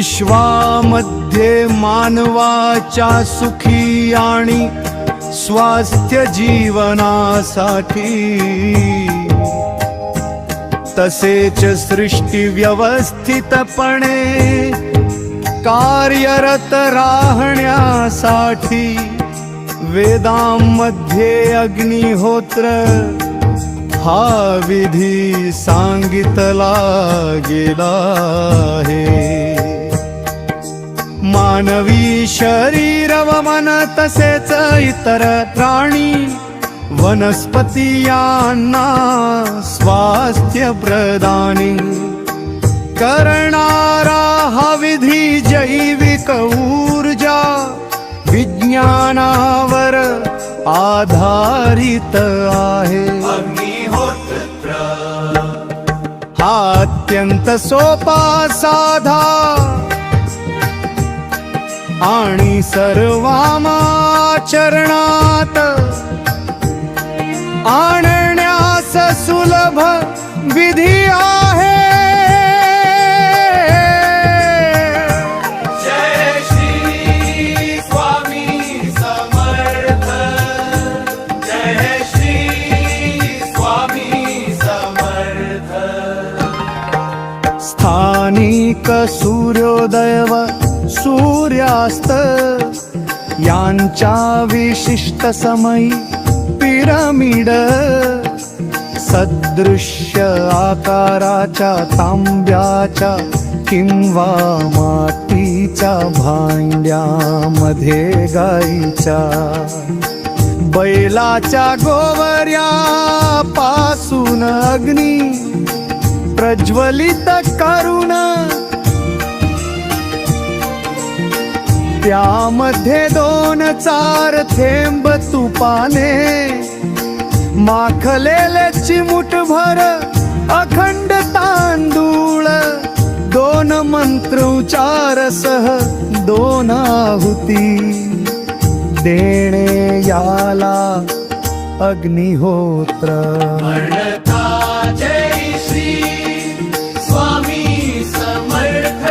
विश्वामध्ये मानवाच्या सुखी आणि स्वास्थ्य जीवनासाठी. तसेच सृष्टी व्यवस्थितपणे कार्यरत राहण्यासाठी वेदांमध्ये अग्निहोत्र हा विधी सांगितला गेला आहे. मानवी शरीर व मन तसेच इतर प्राणी वनस्पती यांना स्वास्थ्य प्रदानी. करणारा हा विधी जैविक ऊर्जा विज्ञानावर आधारित आहे. हा अत्यंत सोपा साधा आणि सर्वामाचरणात आणण्यास सुलभ विधी आहे. स्थानिक सूर्योदय सूर्यास्त यांच्या विशिष्ट समयी पिरामिड सदृश्य आकाराच्या तांब्याच्या किंवा मातीच्या भांड्यामध्ये गाईच्या बैलाच्या गोवर्यापासून अग्नी प्रज्वलित करुणा त्यामध्ये दोन चार थेंब तुपाने माखलेले चिमुटभर अखंड तांदूळ. दोन मंत्र उचार सह दोन आहुती. देणे याला अग्निहोत्र. स्वामी समर्थ